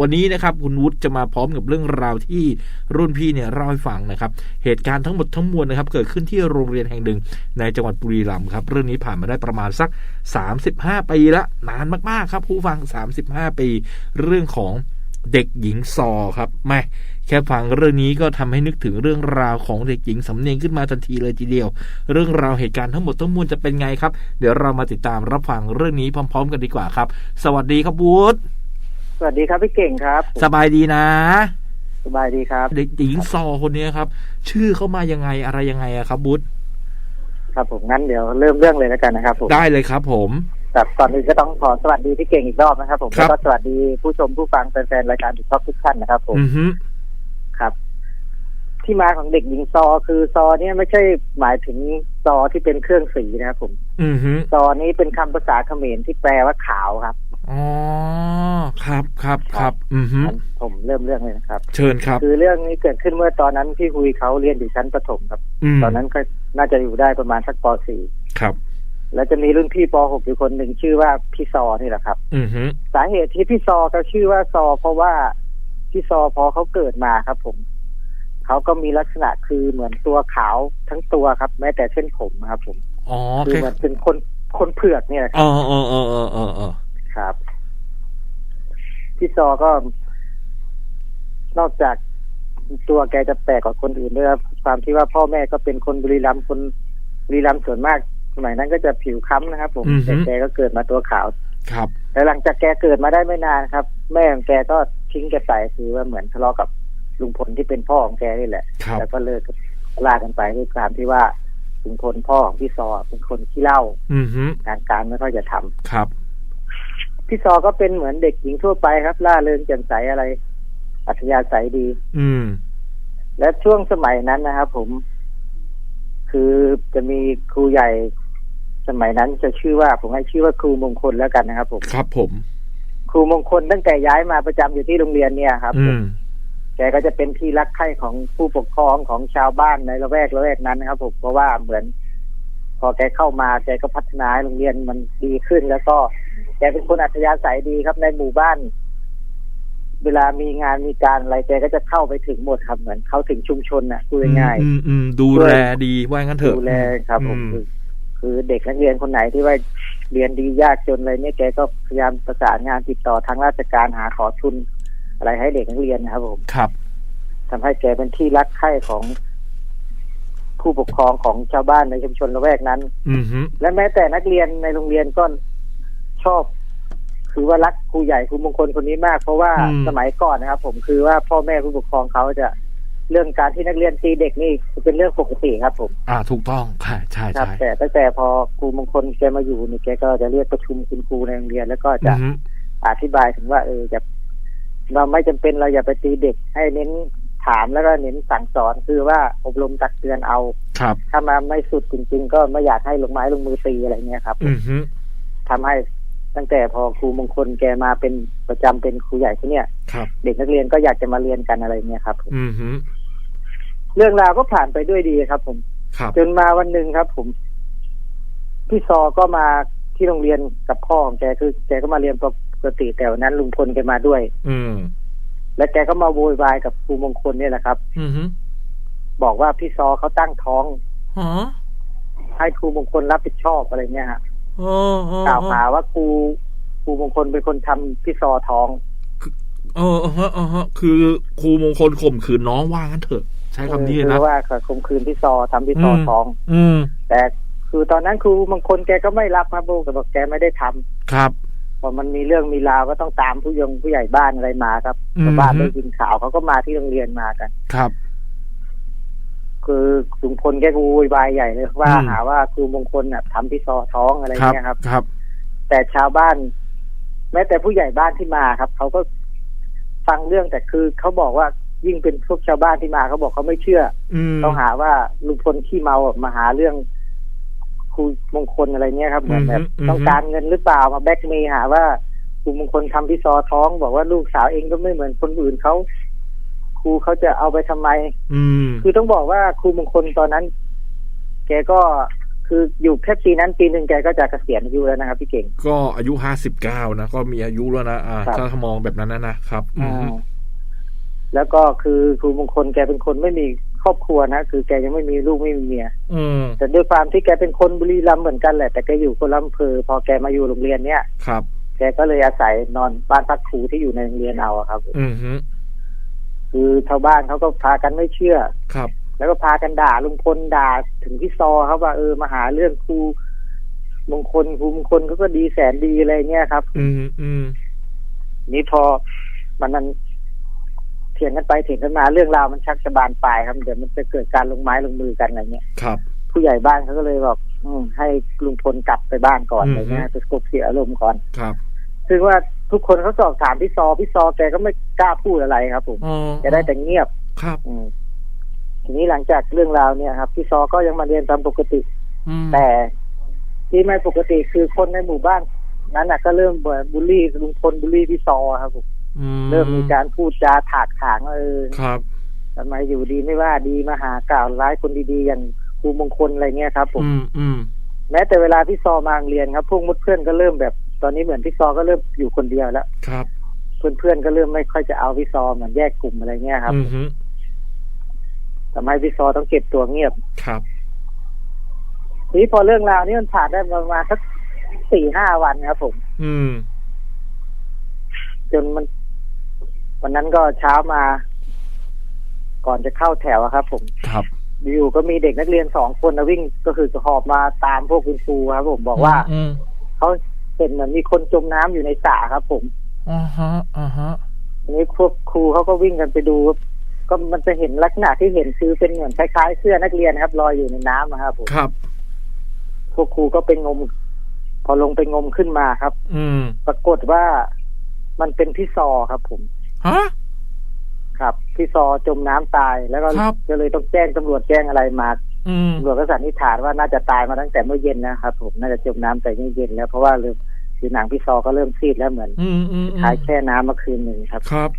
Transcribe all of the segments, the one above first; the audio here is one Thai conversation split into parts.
วันนี้นะครับคุณวุฒิจะมาพร้อมกับเรื่องราวที่รุ่นพี่เนี่ยเล่าให้ฟังนะครับ เหตุการณ์ทั้งหมดทั้งมวลนะครับ เกิดขึ้นที่โรงเรียนแห่งหนึ่ง ในจังหวัดบุรีรัมย์ครับ เรื่องนี้ผ่านมาได้ประมาณสัก 35 ปีละนานมากๆครับ ผู้ฟัง 35 ปี เรื่องของเด็กหญิงซอครับแม่แค่ฟังเรื่องนี้ก็ทำให้นึกถึงเรื่องราวของเด็กหญิงสำเนียงขึ้นมาทันทีเลยทีเดียว เรื่องราวเหตุการณ์ทั้งหมดทั้งมวลจะเป็นไงครับ เดี๋ยวเรามาติดตามรับฟังเรื่องนี้พร้อม ๆ กันดีกว่าครับ สวัสดีครับวุฒิ สวัสดีครับพี่เก่งครับ สบายดีนะ สบายดีครับ เด็กหญิงซอคนนี้ครับ ชื่อเขามายังไงอะไรยังไงอะครับวุฒิครับผมงั้นเดี๋ยวเริ่มเรื่องเลยแล้วกันนะครับผมได้เลยครับ ผมแต่ก่อนอื่นก็ต้องขอสวัสดีพี่เก่งอีกรอบนะครับ ผมครับแล้วก็สวัสดีผู้ชมผู้ฟังแฟนๆรายการทุกท็อปทุกท่านนะครับ ผมอือฮึครับ ที่มาของเด็กหญิงซอคือซอเนี่ยไม่ใช่หมายถึงซอที่เป็นเครื่องสีนะครับผม อือฮึซอนี้เป็นคำภาษาเขมรที่แปลว่าขาวครับอ๋อ ครับครับครับ อือฮึงั้นผมเริ่มเรื่องเลยนะครับ เชิญครับ คือเรื่องนี้เกิดขึ้นเมื่อตอนนั้นพี่ฮุยเขาเรียนอยู่ชั้นประถมครับอืมตอนนั้นก็น่าจะอยู่ได้ประมาณสักปครับ .4 แล้วจะมีรุ่นพี่ป .6 อยู่คนหนึ่งชื่อว่าพี่ซอนี่แหละครับ อือฮึสาเหตุที่พี่ซอเขาชื่อว่าซอ เพราะว่าพี่ซอพอเขาเกิดมาครับ ผมเขาก็มีลักษณะคือเหมือนตัวขาวทั้งตัวครับ แม้แต่เส้นผมครับ ผมอ๋อคือแค่เหมือนเป็นคนคนเผือกเนี่ยแหละคอ๋รับออ๋ออ๋ออ๋ออ๋ออ๋อครับ พี่ซอก็ นอกจากตัวแกจะแปลกกว่าคนอื่นด้วยครับความที่ว่าพ่อแม่ก็เป็นคนบุรีรัมย์คนบุรีรัมย์ส่วนมากสมัยนั้นก็จะผิวค้ำนะครับ ผมแต่แกก็เกิดมาตัวขาว ครับแต่หลังจากแกเกิดมาได้ไม่นานครับ แม่ของแกก็ทิ้งแกไปคือว่าเหมือนทะเลาะกับลุงพลที่เป็นพ่อของแกนี่แหละ ครับ แล้วก็เลิกลากันไปด้วยความที่ว่าลุงพลพ่อของพี่ซอเป็นคนขี้เหล้าอือฮึงานการไม่ค่อยจะทำ ครับ พี่ซอก็เป็นเหมือนเด็กหญิงทั่วไปครับ ล่าเริงแจ่มใสอะไร อัธยาศัยดี อืม และช่วงสมัยนั้นนะครับผม คือจะมีครูใหญ่สมัยนั้นจะชื่อว่า ผมให้ชื่อว่าครูมงคลแล้วกันนะครับผมครับ ผม ครูมงคลตั้งแต่ย้ายมาประจำอยู่ที่โรงเรียนเนี่ยครับอืมแกก็จะเป็นที่รักใคร่ของผู้ปกครองของชาวบ้านในละแวกละแวกนั้นนะครับผมเพราะว่าเหมือน พอแกเข้ามาแกก็พัฒนาให้โรงเรียนมันดีขึ้นแล้วก็ แกเป็นคนอัธยาศัยดีครับในหมู่บ้าน เวลามีงานมีการอะไรแกก็จะเข้าไปถึงหมดครับ เหมือนเข้าถึงชุมชนน่ะพูดง่ายๆอืมอืมดูแลดีว่างั้นเถอะดูแลครับผมอืคือคือเด็กนักเรียนคนไหนที่ว่าเรียนดียากจนอะไรเนี่ยแกก็พยายามประสานงานติดต่อทางราชการหาขอทุน อะไรให้เด็กนักเรียนนะครับผมครับทำให้แกเป็นที่รักใคร่ของผู้ปกครองของชาวบ้านในชุมชนละแวกนั้น อือฮึและแม้แต่นักเรียนในโรงเรียนก็ ชอบคือว่ารักครูใหญ่ครูมงคลคนนี้มาก เพราะว่าสมัยก่อนนะครับ ผมคือว่าพ่อแม่ผู้ปกครองเขาจะเรื่องการที่นักเรียนตีเด็กนี่เป็นเรื่องปกติครับ ผม อ่า ถูกต้องค่ะใช่ครับใช่แต่ตั้งแต่พอครูมงคลแกมาอยู่นี่แกก็จะเรียกประชุมคุณครูในโรงเรียนแล้วก็อืจะอฮึอธิบายถึงว่าเออจะเราไม่จำเป็นเราอย่าไปตีเด็กให้เน้นถามแล้วก็เน้นสั่งสอนคือว่าอบรมตักเตือนเอาครับ ถ้ามาไม่สุดจริง ๆ ก็ไม่อยากให้ลงไม้ลงมือตีอะไรเงี้ยครับอือฮึทำให้ ตั้งแต่พอครูมงคลแกมาเป็นประจำเป็นครูใหญ่ที่เนี่ยครับเด็กนักเรียนก็อยากจะมาเรียนกันอะไรเงี้ยครับผมอือฮึเรื่องราวก็ผ่านไปด้วยดีครับ ผมครับจนมาวันหนึ่งครับ ผม พี่ซอก็มาที่โรงเรียนกับพ่อของแกคือแกก็มาเรียนปกติแต่วันนั้นลุงพลแกมาด้วย อืมและแกก็มาโวยวายกับครูมงคลเนี่ยแหละครับ อือฮึบอกว่าพี่ซอเขาตั้งท้องฮะให้ครูมงคลรับผิดชอบอะไรเงี้ยฮะโอ้โอ้ กล่าวหาว่าครูครูมงคลเป็นคนทำพี่ซอท้องเออเออฮะเออฮะคือครูมงคลข่มขืนน้องว่างั้นเถอะ ใช้คำนี้เออนะคือว่าข่มขืนพี่ซอทำพี่ซอท้อง อืมแต่คือตอนนั้นครูมงคลแกก็ไม่รับครับโบกบอกแกไม่ได้ทำครับพอมันมีเรื่องมีราวก็ต้องตามผู้ยงผู้ใหญ่บ้านอะไรมาครับอืมชาวบ้านได้ยินข่าวเขาก็มาที่โรงเรียนมากัน ครับ คือลุงพลแกก็โวยวายใหญ่เลยว่าอืมหาว่าครูมงคลน่ะทำพี่ซอท้องอะไรครับเงี้ยครับครับ แต่ชาวบ้าน แม้แต่ผู้ใหญ่บ้านที่มาครับเขาก็ฟังเรื่องแต่คือเขาบอกว่ายิ่งเป็นพวกชาวบ้านที่มาเขาบอกเขาไม่เชื่ออืมต้องหาว่าลุงพลขี้เมาอะมาหาเรื่องครูมงคลอะไรเงี้ยครับเหมือนแบบอือฮึอือฮึต้องการเงินหรือเปล่ามาแบล็กเมย์หาว่าครูมงคลทำพี่ซอท้อง บอกว่าลูกสาวเองก็ไม่เหมือนคนอื่นเขา ครูเขาจะเอาไปทำไม อืม คือต้องบอกว่าครูมงคลตอนนั้น แกก็คืออยู่แค่ปีนั้นปีหนึ่งแกก็จะเกษียณอายุแล้วนะครับ พี่เก่ง ก็อายุห้าสิบเก้านะก็มีอายุแล้วนะอ่าครับถ้ามองแบบนั้นนะนะครับอืมอ่าแล้วก็คือครูมงคลแกเป็นคนไม่มีครอบครัวนะคือแกยังไม่มีลูกไม่มีเมียอืมแต่ด้วยความที่แกเป็นคนบุรีรัมย์เหมือนกันแหละ แต่แกอยู่คนละอำเภอพอแกมาอยู่โรงเรียนเนี้ยครับ แกก็เลยอาศัยนอนบ้านพักครูที่อยู่ในโรงเรียนเอาอะครับ อืมฮึ คือชาวบ้านเขาก็พากันไม่เชื่อ ครับ แล้วก็พากันด่าลุงพลด่าถึงพี่ซอครับว่าเออมาหาเรื่องครูมงคลครูมงคลเขาก็ดีแสนดีอะไรเงี้ยครับ อืมอืมนี่พอมันนั้นเถียงกันไปเถียงกันมาเรื่องราวมันชักจะบานปลายครับเดี๋ยวมันจะเกิดการลงไม้ลงมือกันอะไรเงี้ยครับ ผู้ใหญ่บ้านเขาก็เลยบอกอืมให้ลุงพลกลับไปบ้านก่อนอืมอะไรเงี้ยจะสกบเสียอารมณ์ก่อนครับ ซึ่งว่า ทุกคนเขาสอบถามพี่ซอพี่ซอแกก็ไม่กล้าพูดอะไรครับ ผมอ๋อแกได้แต่เงียบครับอืมทีนี้หลังจากเรื่องราวเนี่ยครับพี่ซอก็ยังมาเรียนตามปกติอืมแต่ที่ไม่ปกติคือคนในหมู่บ้านนั้นน่ะก็เริ่มเบื่อบูลลี่ลุงพลบูลลี่พี่ซอครับผมอืเริ่มมีการพูดจาถากถางว่าเออครับทำไมอยู่ดีไม่ว่าดีมาหากล่าวร้ายคนดีๆอย่างครูมงคลอะไรเงี้ยครับ ผม อืมอืมแม้แต่เวลาพี่ซอมาโรงเรียนครับพวกมุดเพื่อนก็เริ่มแบบ ตอนนี้เหมือนพี่ซอก็เริ่มอยู่คนเดียวแล้วครับ เพื่อนๆก็เริ่มไม่ค่อยจะเอาพี่ซอเหมือนแยกกลุ่มอะไรเงี้ยครับอืมฮึทำให้พี่ซอต้องเก็บตัวเงียบครับทีนี้พอเรื่องราวนี้มันผ่านได้ประมาณสักสี่ห้าวันครับผม อืม จนมัน วันนั้นก็เช้ามา ก่อนจะเข้าแถวอะครับ ผม ครับอยู่ก็มีเด็กนักเรียนสองคนนะวิ่งก็คือหอบมาตามพวกคุณครูครับผมบอกว่าอืมเขา เห็นเหมือนมีคนจมน้ำอยู่ในสระครับ ผมอ่าฮะอ่าฮะทีนี้พวกครูเขาก็วิ่งกันไปดูก็มันจะเห็นลักษณะที่เห็นคือเป็นเหมือนคล้ายๆเสื้อนักเรียนนะครับลอยอยู่ในน้ำอะครับผมครับ พวกครูก็ไปงม พอลงไปงมขึ้นมาครับ อืม ปรากฏว่ามันเป็นพี่ซอครับ ผมฮะครับพี่ซอจมน้ำตายแล้วก็ครับก็เลยต้องแจ้งตำรวจแจ้งอะไรมาอืมตำรวจก็สันนิษฐานว่าน่าจะตายมาตั้งแต่เมื่อเย็นนะครับ ผมน่าจะจมน้ำแต่เมื่อเย็นแล้วเพราะว่าเริ่ม ผิวหนังพี่ซอก็เริ่มซีดแล้วเหมือนอืมอืมอืมคล้ายแช่น้ำเมื่อคืนหนึ่งครับ ครับ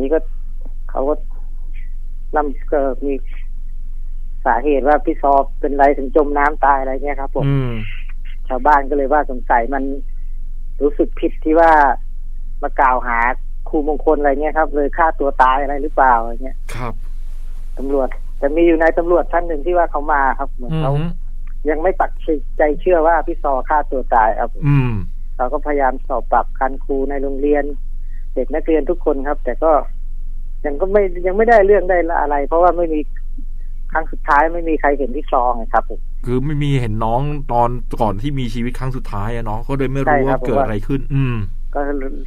นี่ก็เขาก็ลำก็มีสาเหตุว่าพี่ซอเป็นไรถึงจมน้ำตายอะไรเนี่ยครับผมอืมชาวบ้านก็เลยว่าสงสัยมันรู้สึกผิดที่ว่ามากล่าวหาครูมงคลอะไรเงี้ยครับ เลยฆ่าตัวตายอะไรหรือเปล่าอะไรเงี้ยครับตำรวจแต่มีอยู่ในตำรวจท่านหนึ่งที่ว่าเขามาครับ เหมือนอืมเขาฮึ ยังไม่ปักใจเชื่อว่าพี่ซอฆ่าตัวตายครับอืมเราก็พยายามสอบปรับคันครูในโรงเรียน เด็กนักเรียนทุกคนครับ แต่ก็ยังก็ไม่ยังไม่ได้เรื่องได้อะไร เพราะว่าไม่มีครั้งสุดท้ายไม่มีใครเห็นพี่ซอไงครับผมคือไม่มีเห็นน้องตอนก่อนที่มีชีวิตครั้งสุดท้ายอะเนาะก็เลยไม่ใช่รู้ครัว่าบเกิดผมว่าอะไรขึ้น อืม ก็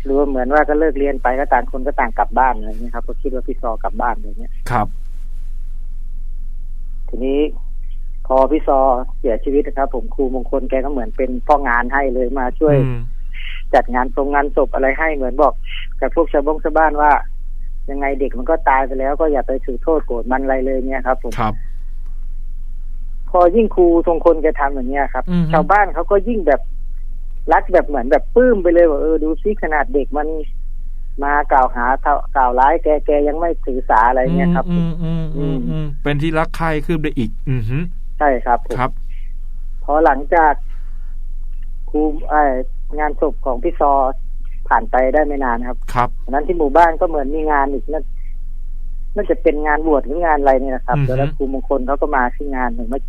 รู้ว่าเหมือนว่าก็เลิกเรียนไปก็ต่างคนก็ต่างกลับบ้านอะไรเงี้ยครับ ก็คิดว่าพี่ซอกลับบ้านอะไรเงี้ยครับ ทีนี้ พอพี่ซอเสียชีวิตนะครับ ผมครูมงคลแกก็เหมือนเป็นพ่องานให้เลยมาช่วยอืมจัดงานตรงงานศพอะไรให้เหมือนบอก กับพวกชาวบ้านชาวบ้านว่า ยังไงเด็กมันก็ตายไปแล้ว ก็อย่าไปถือโทษโกรธมันอะไรเลยเนี่ยครับ ผมครับ พอยิ่งครูทรงคนแกทำอย่างเนี้ยครับอือฮึชาวบ้านเขาก็ยิ่งแบบรักแบบเหมือนแบบปลื้มไปเลยว่าเออดูซิขนาดเด็กมันมากล่าวหากล่าวร้ายแกแกยังไม่ถือสาอะไรเงี้ยครับอืมอืมอืมอืมเป็นที่รักใคร่คืบได้อีก อืมฮึ ใช่ครับผมครับ พอหลังจากครูไองานศพของพี่ซอผ่านไปได้ไม่นานครับ ครับวันนั้นที่หมู่บ้านก็เหมือนมีงานอีกนั่นน่าจะเป็นงานบวชหรืองานอะไรเนี่ยนะครับอือฮึแล้วครูมงคลเขาก็มาที่งานหนึ่งมา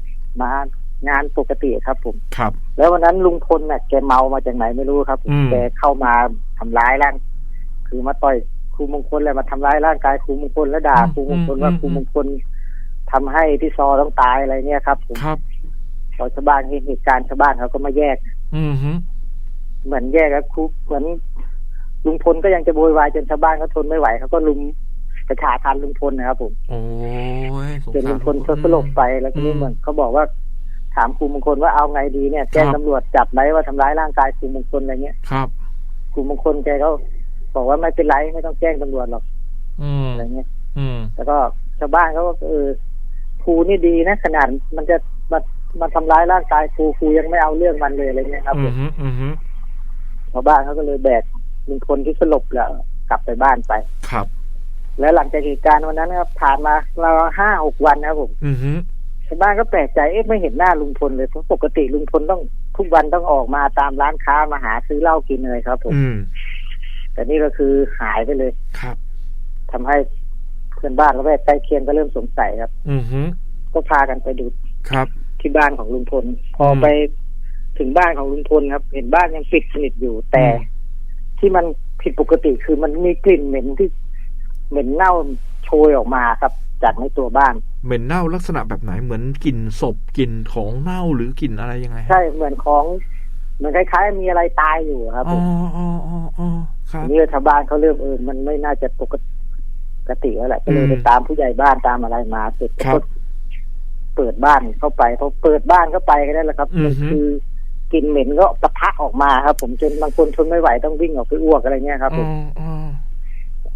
มางานปกติครับผมครับ แล้ววันนั้นลุงพลเนี่ยแกเมามาจากไหนไม่รู้ครับอืมแกเข้ามาทำร้ายร่าง คือมาต่อยครูมงคลเลยมาทำร้ายร่างกายครูมงคลแล้วด่าครูมงคลว่าครูมงคล ทำให้พี่ซอต้องตายอะไรเนี่ยครับผมครับพอชาวบ้านเห็นเหตุการณ์ชาวบ้านเขาก็มาแยก อืมฮึเหมือนแยกแล้วครูเหมือนลุงพลก็ยังจะโวยวายจนชาวบ้านเขาทนไม่ไหวเขาก็ลุมประชาทันลุงพลนะครับผมโอ้ยสงจนสารลุงพลเขาสลบไปแล้วก็นี่อืมเหมือนเขาบอกว่าถามครูมงคลว่าเอาไงดีเนี่ยแจ้งครับตำรวจจับไหมว่าทำร้ายร่างกายครูมงคลอะไรเงี้ยครับครูมงคลแกก็บอกว่าไม่เป็นไรไม่ต้องแจ้งตำรวจหรอกอืมอะไรเงี้ยอืมแล้วก็ชาวบ้านเขาก็เออ ครูนี่ดีนะขนาดมันจะมามาทำร้ายร่างกายครูครูยังไม่เอาเรื่องมันเลยอะไรเงี้ยครับอืมฮึอืมฮึชาวบ้านเขาก็เลยแบกลุงพลที่สลบแล้วกลับไปบ้านไป ครับ แล้วหลังจากเหตุการณ์วันนั้นนะครับผ่านมาเราห้าหกวันนะครับผมอืมฮึชาวบ้านก็แปลกใจเอ๊ะไม่เห็นหน้าลุงพลเลยเพราะปกติลุงพลต้องทุกวันต้องออกมาตามร้านค้ามาหาซื้อเหล้ากินเลยครับผมอืมแต่นี่ก็คือหายไปเลยครับทำให้ เพื่อนบ้านละแวกใกล้เคียงก็เริ่มสงสัยครับ อือฮึก็พากันไปดูครับ ที่บ้านของลุงพลพออมไปถึงบ้านของลุงพลครับ เห็นบ้านยังปิดสนิทอยู่แต่อืมที่มันผิดปกติคือมันมีกลิ่นเหม็นที่เหม็นเน่าโชยออกมาครับจากในตัวบ้าน เหม็นเน่าลักษณะแบบไหนเหมือนกลิ่นศพกลิ่นของเน่าหรือกลิ่นอะไรยังไงฮะใช่เหมือนของเหมือนคล้ายๆ มีอะไรตายอยู่ครับอ๋ผอมอ๋ออ๋ออ๋อครับทีนี่ชาวบ้านเขาเริ่มเออมันไม่น่าจะปกติ แล้วแหละก็เลยอืมไปตามผู้ใหญ่บ้านตามอะไรมาเสร็จครับก็เปิดบ้านเข้าไปพอเปิดบ้านเข้าไปก็ได้แหละครับอือฮึมันคือกลิ่นเหม็นก็ปะทะออกมาครับ ผมจนบางคนทนไม่ไหวต้องวิ่งออกไปอ้วกอะไรเงี้ยครับผอ๋อมอ๋อ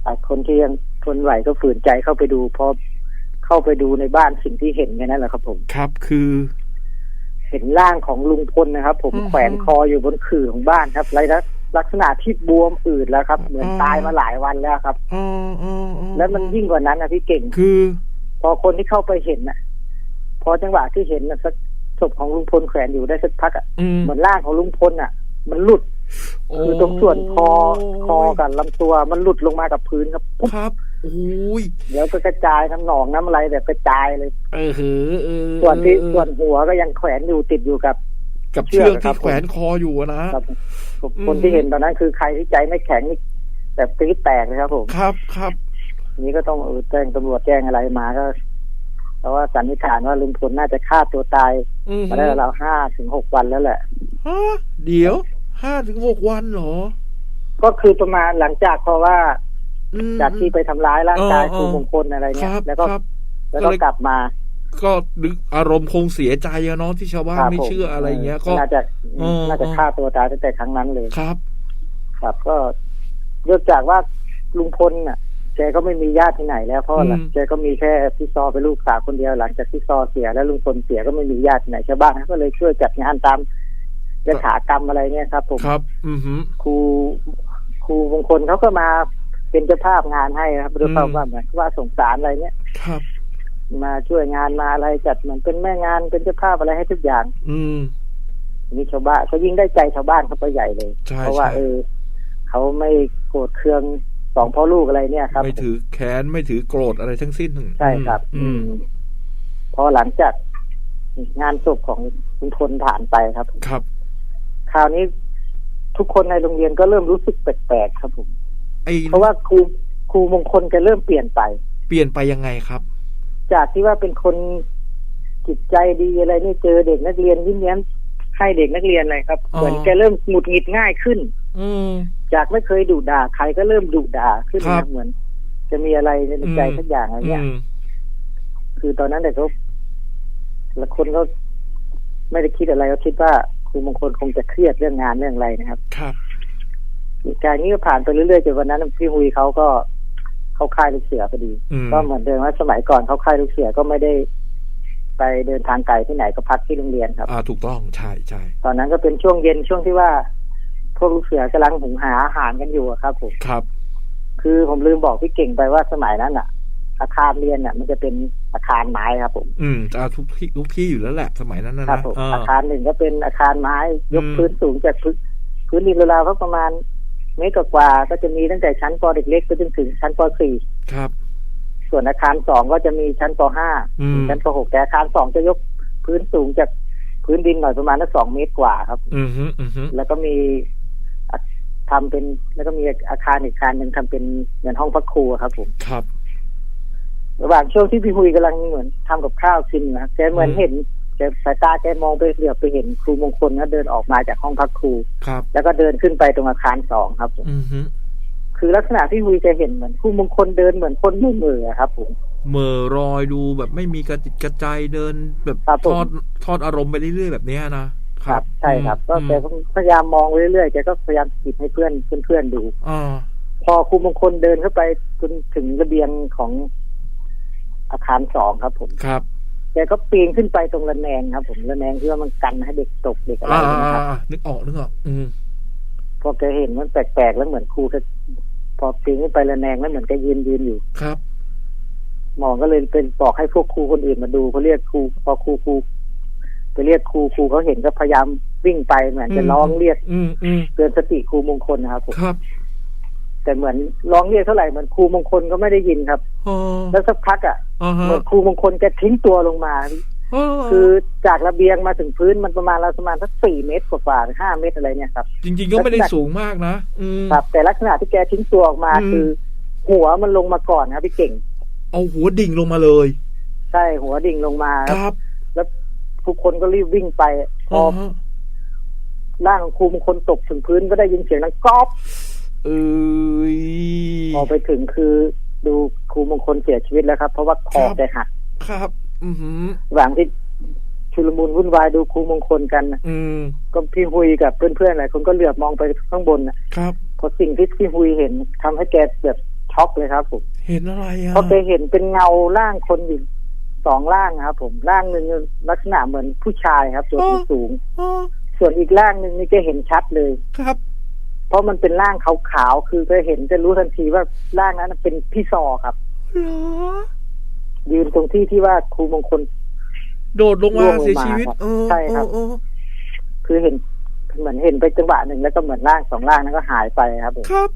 อะคนที่ยังทนไหวก็ฝืนใจเข้าไปดูพอเข้าไปดูในบ้านสิ่งที่เห็นแค่นั้นแหละครับ ผมครับ คือ เห็นร่างของลุงพลนะครับ ผมอือฮึแขวนคออยู่บนขื่อของบ้านครับไรนะ ลักษณะที่บวมอืดแล้วครับ เหมือนอ๋อตายมาหลายวันแล้วครับอ๋ออ๋ออ๋อแล้วมันยิ่งกว่านั้นนะพี่เก่งคือ พอคนที่เข้าไปเห็นน่ะ พอจังหวะที่เห็นน่ะสักศพของลุงพลแขวนอยู่ได้สักพักอะอืมเหมือนร่างของลุงพลอะ มันหลุดคือตรงส่วนคอคอกับลำตัวมันหลุดลงมากับพื้นครับปุ๊บครับโอ้ยเดี๋ยวก็กระจายน้ำหนองน้ำอะไรแบบกระจายเลย เออเหอะเออส่วนที่เออส่วนหัวก็ยังแขวนอยู่ติดอยู่กับ กับเชืเชืออกกครัที่บแขวนคออยู่อะนะครับคนอืมที่เห็นตอนนั้นคือใครที่ใจไม่แข็งนี่แบบตีดแตกเลยครับผมครับครับทีนี้ก็ต้องเออแจ้งตำรวจแจ้งอะไรมาก็เพราะว่าสันนิษฐานว่าลุงพลน่าจะฆ่าตัวตายอืมมาได้ราวห้าถึงหกวันแล้วแหละฮะเดี๋ยวห้าถึงหกวันเหรอ ก็คือประมาณหลังจากเพราะว่าอืมจากที่ไปทำร้ายร่างกายเออครูมงคลอะไรคเนี่ยรับแล้วก็ครับแล้วก็ก็เลยกลับมา ก็นึกอารมณ์คงเสียใจอะเนาะที่ชาวบ้านครับไม่ผเชื่ออะไรเงี้ย ก็น่าจะเออน่าจะฆ่าตัวตายตั้งแต่ครั้งนั้นเลยครับ ครับก็เนื่องจากว่าลุงพลน่ะแกก็ไม่มีญาติที่ไหนแล้วเพราะว่าอืมแกก็มีแค่พี่ซอเป็นลูกสาวคนเดียวหลังจากพี่ซอเสียแล้วลุงพลเสียก็ไม่มีญาติที่ไหนชาวบ้านเขาก็เลยช่วยจัดงานตามยถากรรมอะไรเนี่ยครับ ผมครับ อือหือครูครูมงคลเขาก็มาเป็นเจ้าภาพงานให้ครับด้วยความอืมว่าเหมือนว่าสงสารอะไรเนี่ยครับ มาช่วยงานมาอะไรจัดเหมือนเป็นแม่งานเป็นเจ้าภาพอะไรให้ทุกอย่าง อืมนี่ชาวบ้านก็ยิ่งได้ใจชาวบ้านเขาไปใหญ่เลยใช่เพราะว่าใช่เออเขาไม่โกรธเคืองสองพ่อลูกอะไรเนี่ยครับ ไม่ถือแค้นไม่ถือโกรธอะไรทั้งสิ้นใช่ครับ อืมพอหลังจากงานศพของคุณพลผ่านไปครับ ครับ คราวนี้ทุกคนในโรงเรียนก็เริ่มรู้สึกแปลกๆครับผมไอ้เพราะว่าครูครูมงคลแกเริ่มเปลี่ยนไป เปลี่ยนไปยังไงครับ จากที่ว่าเป็นคนจิตใจดีอะไรนี่เจอเด็กนักเรียนยิ้มแย้มให้เด็กนักเรียนอะไรครับอ๋อเหมือนแกเริ่มหงุดหงิดง่ายขึ้น อืมจากไม่เคยดุด่าใครก็เริ่มดุด่าขึ้นครันะบเหมือน จะมีอะไรในใจสักอย่างอะไรเงี้ยอืมคือตอนนั้นเด็กก็ละคนก็ไม่ได้คิดอะไรก็คิดว่าครูมงคลคงจะเครียดเรื่องงานเรื่องอะไรนะครับ ครับเหตุการณ์นี้ก็ผ่านไปเรื่อยๆจนวันนั้นพี่ฮุยเขาก็ เข้าค่ายลูกเสือพอดีอืมก็เหมือนเดิมว่าสมัยก่อนเขาค่ายลูกเสือก็ไม่ได้ ไปเดินทางไกลที่ไหนก็พักที่โรงเรียนครับอ่าถูกต้องใช่ใช่ตอนนั้นก็เป็นช่วงเย็นช่วงที่ว่า พวกลูกเสือกำลังหุงหาอาหารกันอยู่อะครับผมครับ คือผมลืมบอกพี่เก่งไปว่าสมัยนั้นอะ อาคารเรียนอะ มันจะเป็นอาคารไม้ครับ ผม อืมอ่าทุกที่ทุกที่อยู่แล้วแหละสมัยนั้นนะครับผมอ่าอาคารหนึ่งก็เป็นอาคารไม้ ยกอืมพื้นสูงจากพื้นพื้นดินราวๆก็ประมาณ เมตรกว่าๆก็จะมีตั้งแต่ชั้นปเด็กเล็กไปจนถึงชั้นปสี่ครับ ส่วนอาคารสองก็จะมีชั้นปห้าอืมชั้นปหกแต่อาคารสองจะยกพื้นสูงจากพื้นดินหน่อยประมาณสักสองเมตรกว่าครับ อืมฮึอืมฮึแล้วก็มีอะทำเป็นแล้วก็มีอาคารอีกอาคารหนึ่งทำเป็นเหมือนห้องพักครูอะครับผมครับ ระหว่างช่วงที่พี่หุยกำลังเหมือนทำกับข้าวกินนะแกเหมือนอืมเห็นแกสายตาแกมองไปเหลือบไปเห็นครูมงคลก็เดินออกมาจากห้องพักครูครับ แล้วก็เดินขึ้นไปตรงอาคารสองครับผมอืมฮึคือลักษณะที่หุยจะเห็นเหมือนครูมงคลเดินเหมือนคนมือมือครับผมเหม่อรอยดูแบบไม่มีกระติดกระใจเดินแบบครับผมทอดทอดอารมณ์ไปเรื่อยๆแบบเนี้ยนะใช่ครับ ก็อืมแกก็พยายามมองไปเรื่อยๆแกก็พยายามจิบให้เพื่อนเพื่อนๆดูอ่าพอครูมงคลเดินเข้าไปจนถึงระเบียงของอาคารสองครับผมครับ แกก็ปีนขึ้นไปตรงระแนงครับ ผมระแนงที่ว่ามันกันให้เด็กตกเด็กอะไรอ่าอย่างเงี้ยนะครับอ่านึกออกนึกออก อืมพอแกเห็นมันแปลกๆแล้วเหมือนครูแกพอปีนขึ้นไประแนงแล้วเหมือนแกยืนยืนอยู่ครับหมอก็เลยเป็นบอกให้พวกครูคนอื่นมาดูเขาเรียกครูพอครูครูไปเรียกครูครูเขาเห็นก็พยายามวิ่งไปเหมือนจะร้องเรียกอืมอืมเตือนสติครูมงคลนะครับผมครับ แต่เหมือนร้องเรียกเท่าไหร่เหมือนครูมงคลก็ไม่ได้ยินครับอ๋อแล้วสักพักอะอ่าฮะเหมือนครูมงคลแกทิ้งตัวลงมาคือจากระเบียงมาถึงพื้นมันประมาณเราประมาณสักสี่เมตรกว่าๆห้าเมตรอะไรเนี่ยครับ จริง ๆ ก็ไม่ได้สูงมากนะอืมครับ แต่ลักษณะที่แกทิ้งตัวออกมาอืมคือ หัวมันลงมาก่อนครับพี่เก่ง เอาหัวดิ่งลงมาเลย ใช่หัวดิ่งลงมาคครับรับ แล้วทุกคนก็รีบวิ่งไปพออ๋อฮะร่างของครูมงคลตกถึงพื้นก็ได้ยินเสียงนั้นก๊อบ เอ้ยพอไปถึงคือดูครูมงคลเสียชีวิตแล้วครับ เพราะว่าคอครับแกหักครับ อือหือระหว่างที่ชุลมุนวุ่นวายดูครูมงคลกันน่ะอืมก็พี่หุยกับเพื่อนๆหลายคนก็เหลือบมองไปข้างบนน่ะครับพอสิ่งที่พี่หุยเห็นทำให้แกแบบช็อกเลยครับผมเห็นอะไรอะเพราะแกเห็นเป็นเงาร่างคนอยู่สองร่างครับ ผมร่างหนึ่งลักษณะเหมือนผู้ชายครับตัวสูงอ๋อๆส่วนอีกร่างหนึ่งนี่แกเห็นชัดเลยครับ เพราะมันเป็นร่างขาวๆคือแกเห็นจะรู้ทันทีว่าร่างนั้นเป็นพี่ซอครับเหรอยืนตรงที่ที่ว่าครูมงคล โดดลงร่มาวงลงมาเสียชีวิตครับเออใช่ครับเออเออคือเห็นเหมือนเห็นไปจังหวะหนึ่งแล้วก็เหมือนร่างสองร่างนั้นก็หายไปครับผมครับ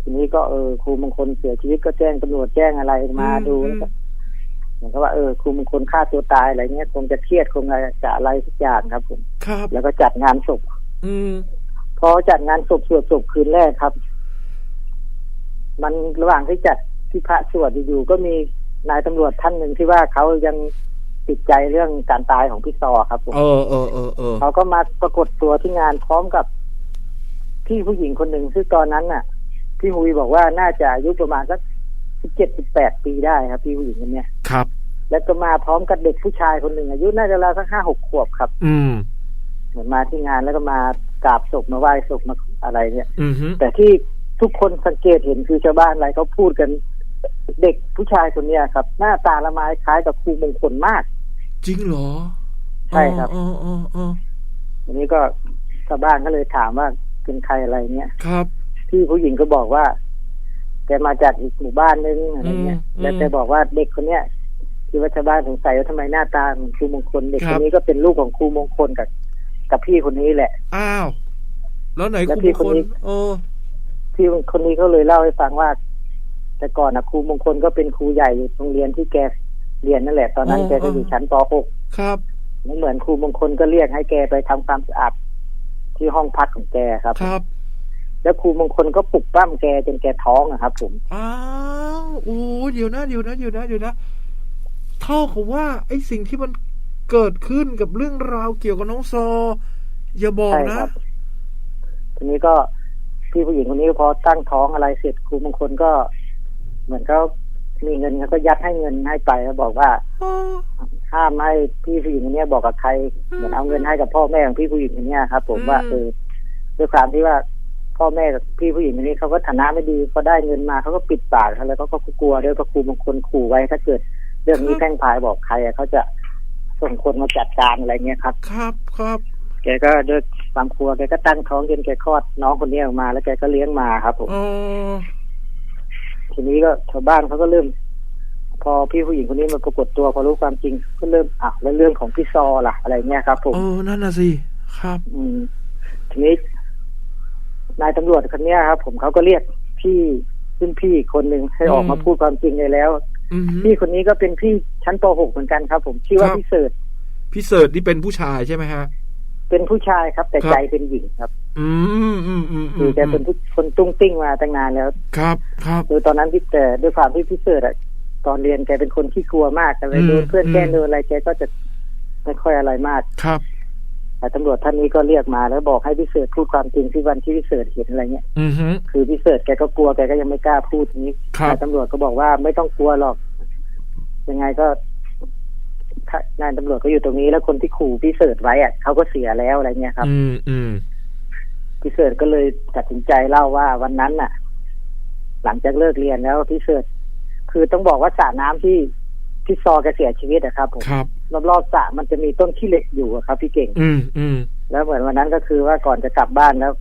ทีนี้ก็เออครูมงคลเสียชีวิตก็แจ้งตำรวจแจ้งอะไรมาอืมดูอืมแล้วก็เหมือนกับว่าเออครูมงคลฆ่าตัวตายอะไรเงี้ยคงจะเครียดคงจะอะไรสักอย่างครับผมครับ แล้วก็จัดงานศพอืมพ อจัดงานศพสวดศพคืนแรกครับ มันระหว่างที่จัดที่พระสวดอยู่ๆก็มีนายตำรวจท่านหนึ่งที่ว่าเขายังติดใจเรื่องการตายของพี่ซอครับผมเออเออเออเออเขาก็มาปรากฏตัวที่งานพร้อมกับพี่ผู้หญิงคนหนึ่งซึ่งตอนนั้นน่ะ พี่ฮุยบอกว่าน่าจะอายุประมาณสักสิบเจ็ดสิบแปดปีได้ครับ พี่ผู้หญิงคนเนี้ยครับ แล้วก็มาพร้อมกับเด็กผู้ชายคนหนึ่งอายุน่าจะราวสักห้าหกขวบครับ อืมเหมือนมาที่งานแล้วก็มา กราบศพมาไหว้ศพมาอะไรเนี่ยอือหือแต่ที่ทุกคนสังเกตเห็นคือชาวบ้านอะไรเขาพูดกัน เด็กผู้ชายคนเนี้ยครับ หน้าตาละไม้คล้ายกับครูมงคลมาก จริงเหรอใช่ครับอ๋ออ๋ออ๋อทีนี้ก็ชาวบ้านก็เลยถามว่าเป็นใครอะไรเนี้ยครับ พี่ผู้หญิงก็บอกว่าแกมาจากอีกหมู่บ้านนึงอะไรเงี้ยอืมแล้วแกบอกว่าเด็กคนเนี้ยที่ว่าชาวบ้านสงสัยว่าทำไมหน้าตาเหมือนครูมงคล เด็กคครับนนี้ก็เป็นลูกของครูมงคลกับ กับพี่คนนี้แหละ อ้าว แล้วไหนแล้คุวณพี่มงคนคลนี้เออพี่คนนี้ก็เลยเล่าให้ฟังว่า แต่ก่อนนะครูมงคลก็เป็นครูใหญ่อยู่โรงเรียนที่แกเรียนนั่นแหละ ตอนนั้นอ๋อแกก็อยู่ชั้นปครับ .6 ไม่เหมือนครูมงคลก็เรียกให้แกไปทำความสะอาดที่ห้องพักของแกครับครับ แล้วครูมงคลก็ปลุกปั้มแกจนแกท้องอะครับ ผมอ้าวโอ้เดี๋ยวนะเดี๋ยวนะเดี๋ยวนะเดี๋ยวนะเท่ากับว่าไอ้สิ่งที่มัน เกิดขึ้นกับเรื่องราวเกี่ยวกับน้องซอ อย่าบอกใช่นะครับทีนี้ก็พี่ผู้หญิงคนนี้พอตั้งท้องอะไรเสร็จครูมงคลก็ เหมือนเขามีเงินเขาก็ยัดให้เงินให้ไปแล้วบอกว่าอ๋อห้ามให้พี่ผู้หญิงคนนี้บอกกับใครอืมเหมือนเอาเงินให้กับพ่อแม่ของพี่ผู้หญิงคนนี้ครับผมอืมว่าเออด้วยความที่ว่าพ่อแม่กับพี่ผู้หญิงคนนี้เขาก็ฐานะไม่ดีพอได้เงินมาเขาก็ปิดปากเขาแล้วก็ก็กลัวด้วยเพราะครูมงคลขู่ไว้ถ้าเกิด เรื่องนี้แพร่งพรายบอกใครอะเขาจะ ส่งคนมาจัดการอะไรเงี้ยครับ ครับครับแกก็ด้วยความกลัวแกก็ตั้งท้องจนแกคลอดน้องคนนี้ออกมา แล้วแกก็เลี้ยงมาครับผมอ๋อทีนี้ก็ชาวบ้านเขาก็เริ่ม พอพี่ผู้หญิงคนนี้มาปรากฏตัวพอรู้ความจริงก็เริ่มอะแล้วเรื่องของพี่ซอล่ะอะไรเงี้ยครับผมเออนั่นน่ะสิครับ อืม ทีนี้นายตำรวจคนเนี้ยครับ ผมเขาก็เรียกพี่ขึ้นพี่อีกคนหนึ่งให้ออกอืมมาพูดความจริงเลยแล้วอืม พี่คนนี้ก็เป็นพี่ชั้นป .6 เหมือนกันครับ ผมชื่อว่าครับพี่เสิร์ชพี่เสิร์ชนี่เป็นผู้ชายใช่ไหมฮะ เป็นผู้ชายครับ แต่ครับใจเป็นหญิงครับ อืมอืมอืมคือแกเป็นผู้คนตุ้งติ้งมาตั้งนานแล้ว ครับ ครับคือตอนนั้นพี่แต่ด้วยความที่พี่เสิร์ชอะตอนเรียนแกเป็นคนขี้กลัวมากอะไรอืมโดนเพื่อนอืมแกล้งโดนอะไรแกก็จะไม่ค่อยอะไรมากครับ แต่ตำรวจท่านนี้ก็เรียกมาแล้วบอกให้พี่เสิร์ชพูดความจริงที่วันที่พี่เสิร์ชเห็นอะไรเงี้ยอือฮึคือพี่เสิร์ชแกก็กลัวแกก็ยังไม่กล้าพูดนี้ครับนายตำรวจก็บอกว่าไม่ต้องกลัวหรอก ยังไงก็ถ้านายตำรวจก็อยู่ตรงนี้แล้วคนที่ขู่พี่เสิร์ชไว้อะเขาก็เสียแล้วอะไรเงี้ยครับ อืมอืมพี่เสิร์ชก็เลยตัดสินใจเล่าว่าวันนั้นน่ะ หลังจากเลิกเรียนแล้วพี่เสิร์ชคือต้องบอกว่าสระน้ำที่ที่ซอแกเสียชีวิตนะครับผมครับ รอบๆสระมันจะมีต้นขี้เหล็กอยู่อะครับพี่เก่ง อืมอืมแล้วเหมือนวันนั้นก็คือว่าก่อนจะกลับบ้านแล้ว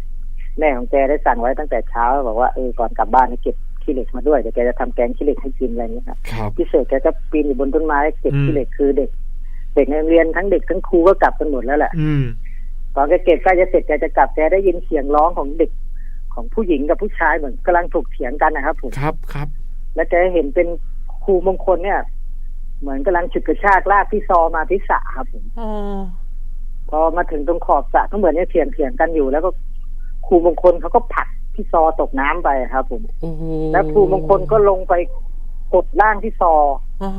แม่ของแกได้สั่งไว้ตั้งแต่เช้า บอกว่าเออก่อนกลับบ้านให้เก็บขี้เหล็กมาด้วยเดี๋ยวแกจะทำแกงขี้เหล็กให้กินอะไรอย่างเงี้ยครับครับพี่เสิร์ชแกก็ปีนอยู่บนต้นไม้เก็บอืมขี้เหล็กคือเด็ก เด็กในโรงเรียนทั้งเด็กทั้งครูก็กลับกันหมดแล้วแหละอืมตอนแกเก็บใกล้จะเสร็จแกจะกลับแกได้ยินเสียงร้องของเด็กของผู้หญิงกับผู้ชายเหมือนกำลังถกเถียงกันนะครับผมครับครับ แล้วแกเห็นเป็นครูมงคลเนี่ย เหมือนกำลังฉุดกระชากลากพี่ซอมาที่สระครับผมอ๋อพอมาถึงตรงขอบสระก็เหมือนเนี่ยเถียงเถียงกันอยู่ แล้วก็ครูมงคลเขาก็ผลักพี่ซอตกน้ำไปครับ ผมโอ้โหแล้วครูมงคลก็ลงไปกดร่างพี่ซออ๋อ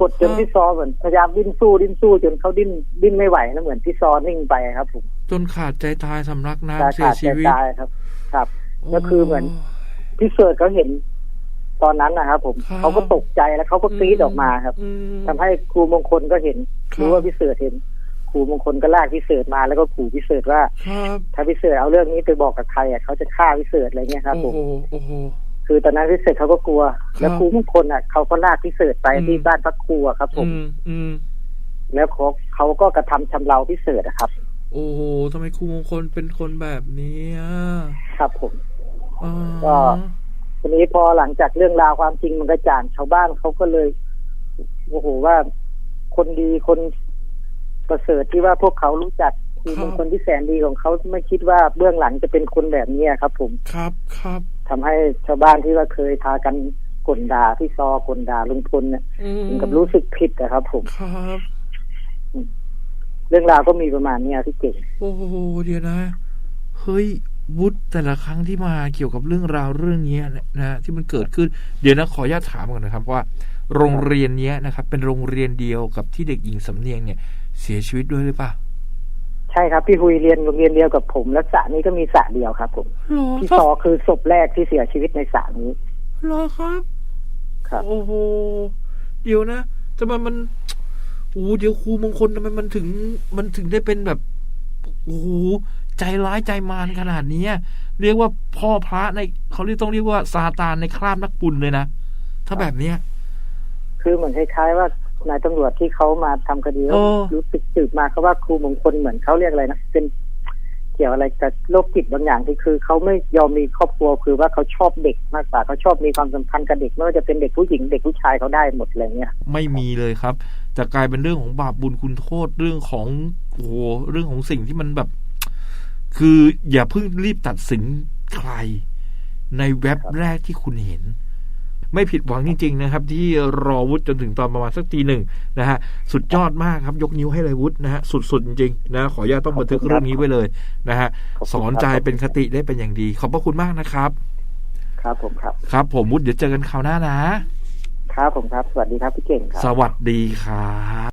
กดจนพี่ซอเหมือนพยายามดิ้นสู้ดิ้นสู้จนเขาดิ้นดิ้นไม่ไหวแล้วเหมือนพี่ซอนิ่งไปครับ ผม จนขาดใจตายสำลักตาน้ำเสียขาดชีใจวิตตายครับ ครับ ก็คือเหมือนพี่เสิร์ชเขาเห็น ตอนนั้นนะครับผมครับ เขาก็ตกใจแล้วเขาก็กรี๊ดออกมาครับอืม ทำให้ครูมงคลก็เห็นครับ รู้ว่าพี่เสิร์ชเห็นครูมงคลก็ลากพี่เสิร์ชมาแล้วก็ขู่พี่เสิร์ชว่า ครับถ้าพี่เสิร์ชเอาเรื่องนี้ไปบอกกับใครอะเขาจะฆ่าพี่เสิร์ชอะไรเงี้ยครับผโอ้มโหโอ้โห คือตอนนั้นพี่เสิร์ชเขาก็กลัว แล้วครับครูมงคลอะเขาก็ลากพี่เสิร์ชไปอืม ที่บ้านพักครูอะครับ ผม อืมอืมแล้วเขาเขาก็กระทำชำเราพี่เสิร์ชอะครับ โอ้โหทำไมครูมงคลเป็นคนแบบนี้อะครับผม อ๋อก็ ทีนี้พอหลังจากเรื่องราวความจริงมันกระจ่างชาวบ้านเขาก็เลยโอ้โหว่าคนดีคนประเสริฐที่ว่าพวกเขารู้จักคือเป็นคนที่แสนดีของเขาไม่คิดว่าเบื้องหลังจะเป็นคนแบบนี้ครับ ผมครับครับทำให้ชาวบ้านที่ว่าเคยพากันกลด่าพี่ซอกลด่าลุงพลเนี่ยอืมถึงกับรู้สึกผิดนะครับ ผมครับเรื่องราวก็มีประมาณเนี้ยพี่เก่งโอ้โหเดี๋ยวนะ เฮ้ย วุฒแต่ละครั้งที่มาเกี่ยวกับเรื่องราวเรื่องเนี้ยนะที่มันเกิดขึ้นเดี๋ยวนะขออนุญาตถามก่อนนะครับว่า โรงเรียนเนี้ยนะครับ เป็นโรงเรียนเดียวกับที่เด็กหญิงสำเนียงเนี่ย เสียชีวิตด้วยหรือเปล่าใช่ครับพี่ฮุยเรียนโรงเรียนเดียวกับผมและสระนี้ก็มีสระเดียวครับผมหรอพี่ซอคือศพแรกที่เสียชีวิตในสระนี้หรอครับ ครับโอ้โหเดี๋ยวนะทำไมมันโอ้โหเดี๋ยวครูมงคลทำไมมันถึง มันถึงได้เป็นแบบโอ้โห ใจร้ายใจมารขนาดเนี้ยเรียกว่าพ่อพระในเขาเรียกต้องเรียกว่าซาตานในคราบนักบุญเลยนะถ้าแบบเนี้ยคือเหมือนคล้ายๆว่านายตำรวจที่เขามาทำคดีโอ้รู้สึกสืบมาเขาว่าครูมงคลเหมือนเขาเรียกอะไรนะเป็นเกี่ยวอะไรกับโรคจิตบางอย่างที่คือเขาไม่ยอมมีครอบครัวคือว่าเขาชอบเด็กมากกว่าเขาชอบมีความสัมพันธ์กับเด็กไม่ว่าจะเป็นเด็กผู้หญิงเด็กผู้ชายเขาได้หมดอะไรเงี้ยไม่มีเลยครับ จะกลายเป็นเรื่องของบาปบุญคุณโทษเรื่องของโอ้โหเรื่องของสิ่งที่มันแบบ คืออย่าเพิ่งรีบตัดสินใคร ในเว็บครับแรกที่คุณเห็น ไม่ผิดหวังจริง ๆ นะครับ ที่รอวุฒิจนถึงตอนประมาณสักตีหนึ่งนะฮะสุดยอดมากครับ ยกนิ้วให้เลยวุฒินะฮะสุดๆจริงๆนะขออนุญาตต้องบันทึกเรื่องนี้ไว้เลยนะฮะขอบคุณครับสอนใจเป็นคติได้เป็นอย่างดี ขอบพระคุณมากนะครับ ครับผมครับ ครับ ผมวุฒิเดี๋ยวเจอกันคราวหน้านะครับผมครับ สวัสดีครับพี่เก่งครับ สวัสดีครับ